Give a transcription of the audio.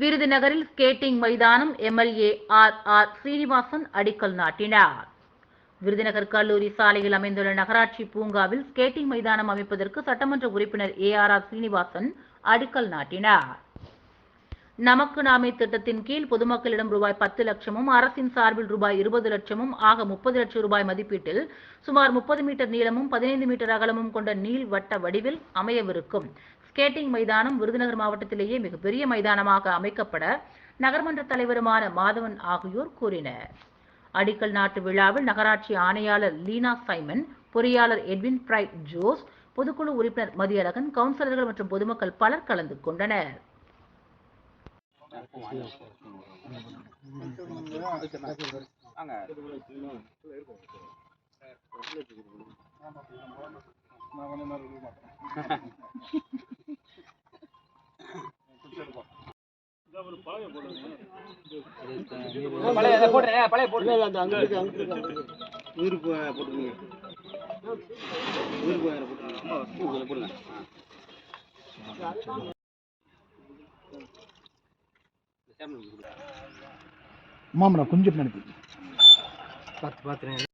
விருதுநகரில் ஸ்கேட்டிங் மைதானம் MLA R R Srinivasan அடிக்கல் நாட்டினார். விருதுநகர் கல்லூரி சாலையில் அமைந்துள்ள நகராட்சி பூங்காவில் ஸ்கேட்டிங் மைதானம் அமைப்பதற்கு சட்டமன்ற உறுப்பினர் ஏ ஆர் ஆர் சீனிவாசன் அடிக்கல் நாட்டினார். நமக்கு நாமே திட்டத்தின் கீழ் பொதுமக்களிடம் ரூபாய் பத்து லட்சமும் அரசின் சார்பில் ரூபாய் இருபது லட்சமும் ஆக முப்பது லட்சம் ரூபாய் மதிப்பீட்டில் சுமார் முப்பது மீட்டர் நீளமும் பதினைந்து மீட்டர் அகலமும் கொண்ட நீள் வட்ட வடிவில் அமையவிருக்கும். ஸ்கேட்டிங் மைதானம் விருதுநகர் மாவட்டத்திலேயே மிகப்பெரிய மைதானமாக அமைக்கப்பட நகர்மன்ற தலைவருமான மாதவன் ஆகியோர் கூறினர். அடிக்கல் நாட்டு விழாவில் நகராட்சி ஆணையாளர் லீனா சைமன் பொறியாளர் எட்வின் பிரைட் ஜோஸ் பொதுக்குழு உறுப்பினர் மதியழகன் கவுன்சிலர்கள் மற்றும் பொதுமக்கள் பலர் கலந்து கொண்டனர். பழைய அதை போடுறேன் பழைய போட்டு உயிர் போட்டுருங்க ஊருக்கு போட்டுருங்க போடுங்க மாமனா கொஞ்சம் நடத்தி பார்த்து பார்த்துறேன்